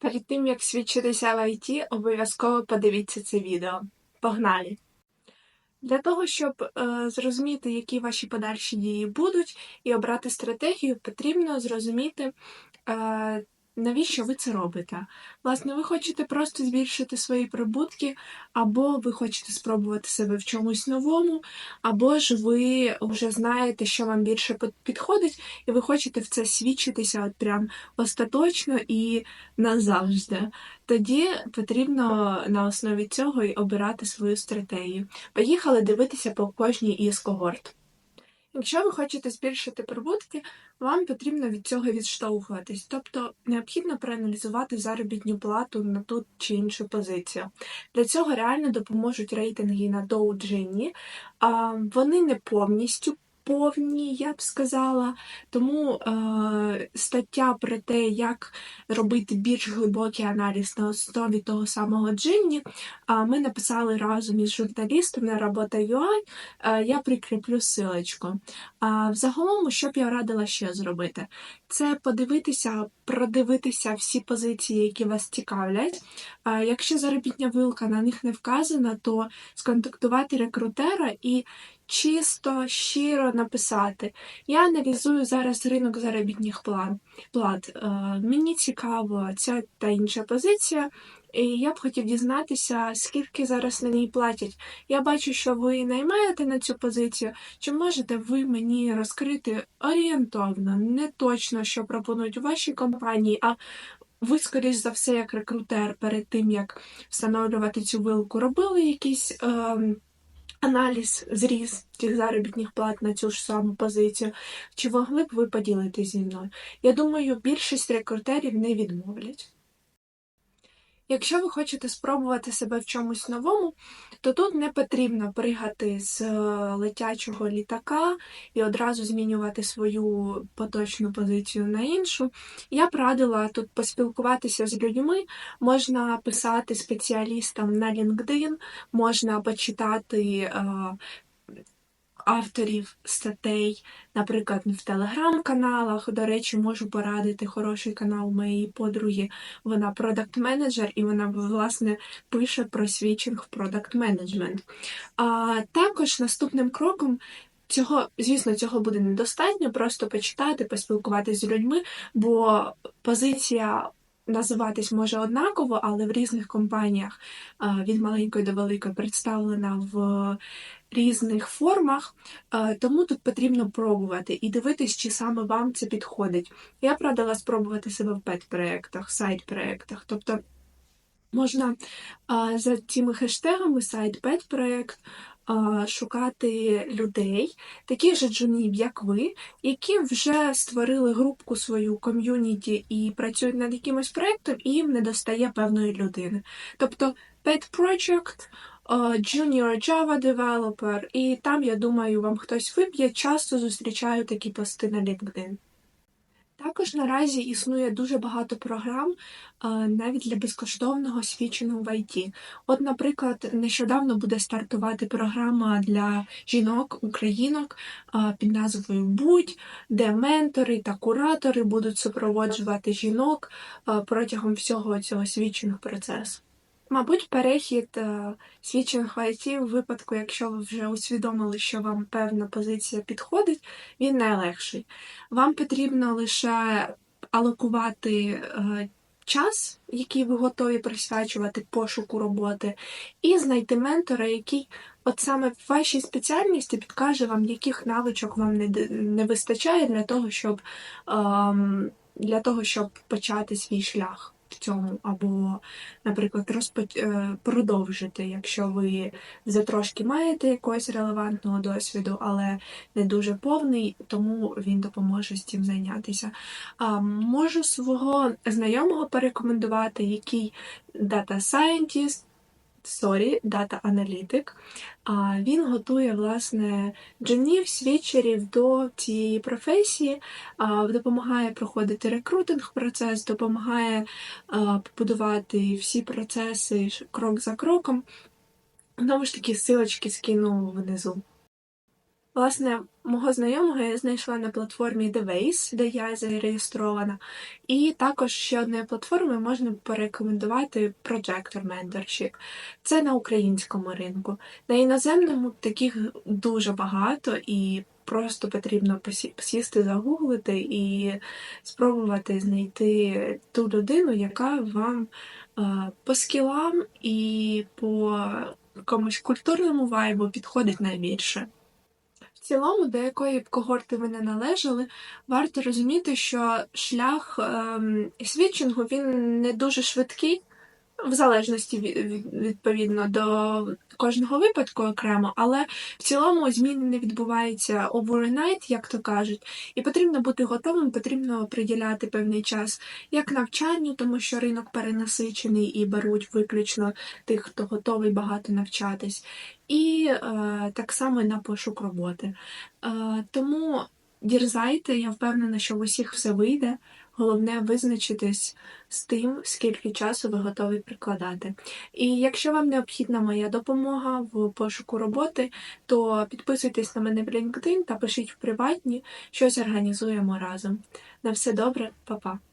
Перед тим, як свідчитися в IT, обов'язково подивіться це відео. Погнали! Для того, щоб е, зрозуміти, які ваші подальші дії будуть, і обрати стратегію, потрібно зрозуміти, е, навіщо ви це робите. Власне, ви хочете просто збільшити свої прибутки, або ви хочете спробувати себе в чомусь новому, або ж ви вже знаєте, що вам більше під- підходить, і ви хочете в це свідчитися от прям остаточно і назавжди. Тоді потрібно на основі цього і обирати свою стратегію. Поїхали дивитися по кожній із когорт. Якщо ви хочете збільшити прибутки, вам потрібно від цього відштовхуватись, тобто необхідно проаналізувати заробітну плату на ту чи іншу позицію. Для цього реально допоможуть рейтинги на Dow Genie. Вони не повністю повні, я б сказала. Тому е, стаття про те, як робити більш глибокий аналіз на основі того самого Джинні, а, ми написали разом із журналістом на робота.ua, е, я прикріплю силочку. А взагалом, що б я радила ще зробити? Це подивитися, продивитися всі позиції, які вас цікавлять. А Якщо заробітня вилка на них не вказана, то сконтактувати рекрутера і чисто, щиро написати. Я аналізую зараз ринок заробітних план, плат. Е, Мені цікаво ця та інша позиція. І я б хотів дізнатися, скільки зараз на ній платять. Я бачу, що ви наймаєте на цю позицію. Чи можете ви мені розкрити орієнтовно, не точно, що пропонують у вашій компанії, а ви, скоріш за все, як рекрутер, перед тим як встановлювати цю вилку, робили якийсь ем, аналіз, зріз цих заробітних плат на цю ж саму позицію. Чи могли б ви поділитися зі мною? Я думаю, більшість рекрутерів не відмовлять. Якщо ви хочете спробувати себе в чомусь новому, то тут не потрібно пригати з е, летячого літака і одразу змінювати свою поточну позицію на іншу. Я б радила тут поспілкуватися з людьми, можна писати спеціалістам на LinkedIn, можна почитати. Авторів статей, наприклад, в телеграм-каналах. До речі, можу порадити хороший канал моєї подруги. Вона продакт-менеджер, і вона власне пише про свічинг в продакт-менеджмент. А також наступним кроком. Цього, звісно, цього буде недостатньо, просто почитати, поспілкуватися з людьми, бо позиція називатись може однаково, але в різних компаніях від маленької до великої представлена в різних формах, тому тут потрібно пробувати і дивитись, чи саме вам це підходить. Я радила спробувати себе в пет-проєктах, сайт-проєктах. Тобто можна за цими хештегами сайт пет-проєкт е, шукати людей, таких же джунів, як ви, які вже створили групку свою ком'юніті і працюють над якимось проєктом, і їм не достає певної людини. Тобто Pet Project, Junior Java Developer, і там, я думаю, вам хтось виб'є, часто зустрічаю такі пости на LinkedIn. Також наразі існує дуже багато програм е, навіть для безкоштовного свідченого в IT. От, наприклад, нещодавно буде стартувати програма для жінок, українок е, під назвою Будь, де ментори та куратори будуть супроводжувати жінок е, протягом всього цього свідченого процесу. Мабуть, перехід е, свідчених в у випадку, якщо ви вже усвідомили, що вам певна позиція підходить, він найлегший. Вам потрібно лише алокувати е, час, який ви готові присвячувати пошуку роботи, і знайти ментора, який от саме в вашій спеціальності підкаже вам, яких навичок вам не, не вистачає для того, щоб, ем, для того, щоб почати свій шлях в цьому, або, наприклад, розпоч... е, продовжити, якщо ви вже трошки маєте якогось релевантного досвіду, але не дуже повний, тому він допоможе з цим зайнятися. А, можу свого знайомого порекомендувати, який Data Scientist, дата Analytic. Він готує власне джунів, свічерів до цієї професії, допомагає проходити рекрутинг процес, допомагає побудувати всі процеси крок за кроком. Знову ж таки, силочки скину внизу. Власне, мого знайомого я знайшла на платформі Deways, де я зареєстрована. І також ще одної платформи можна порекомендувати Projector Mentorship. Це на українському ринку. На іноземному таких дуже багато і просто потрібно сісти, загуглити і спробувати знайти ту людину, яка вам е, по скілам і по якомусь культурному вайбу підходить найбільше. Цілому, до якої б когорти ви не належали, варто розуміти, що шлях ем, свідчингу він не дуже швидкий, в залежності від, від- відповідно до кожного випадку окремо, але в цілому зміни не відбуваються overnight, як то кажуть, і потрібно бути готовим, потрібно приділяти певний час як навчанню, тому що ринок перенасичений і беруть виключно тих, хто готовий багато навчатись, і е, так само на пошук роботи. Е, тому дірзайте, я впевнена, що в усіх все вийде. Головне визначитись з тим, скільки часу ви готові прикладати. І якщо вам необхідна моя допомога в пошуку роботи, то підписуйтесь на мене в LinkedIn та пишіть в приватні, щось організуємо разом. На все добре, па-па!